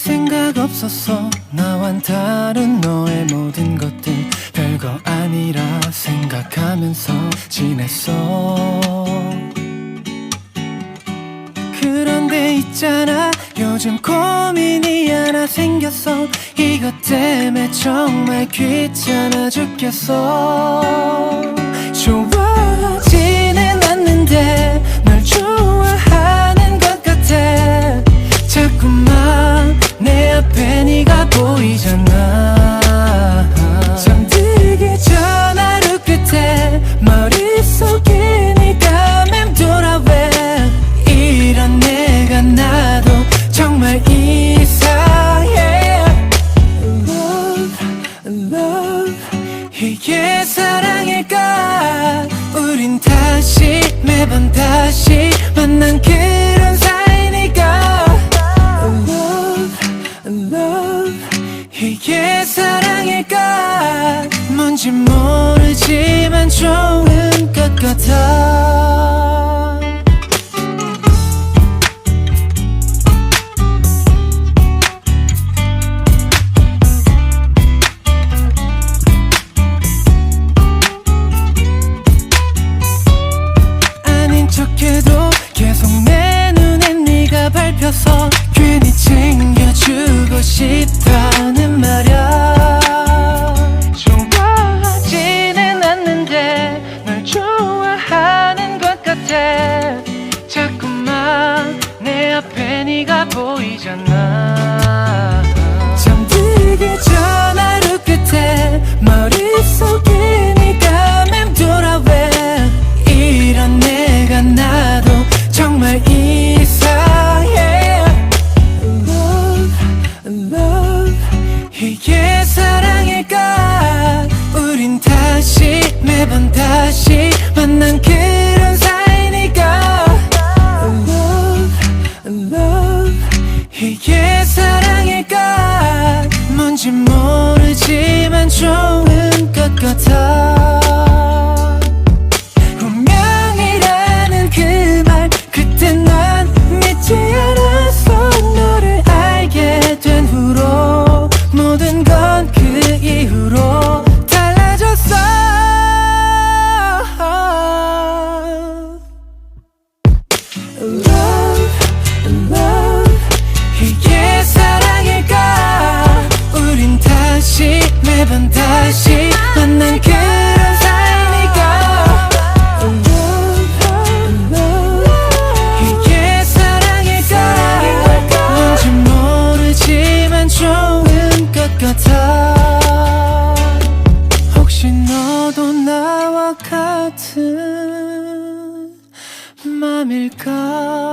생각 없었어. 나와 다른 너의 모든 것들 별거 아니라 생각하면서 지냈어. 그런데 있잖아. 요즘 고민이 하나 생겼어. 이것 때문에 정말 귀찮아 죽겠어. 좋아 보이잖아. 잠들기 전 하루 끝에 머릿속에 네가 맴돌아 왜 이런 내가 나도 정말 이상해. Love, love 이게 사랑일까? 우린 다시 매번 다시 만난 이게 사랑일까? 뭔지 모르지만 좋은 것 같아. 아닌 척해도 계속 내 눈엔 네가 밟혀서 자꾸만 내 앞에 네가 보이잖아. 잠들기 전 하루 끝에 머릿속에 네가 맴돌아 왜 이런 내가 나도 정말 이상해. Love, love 이게 사랑일까? 우린 다시 매번 다시 만난 그 이게 사랑일까? 뭔지 모르지만 좋은 것 같아 맘일까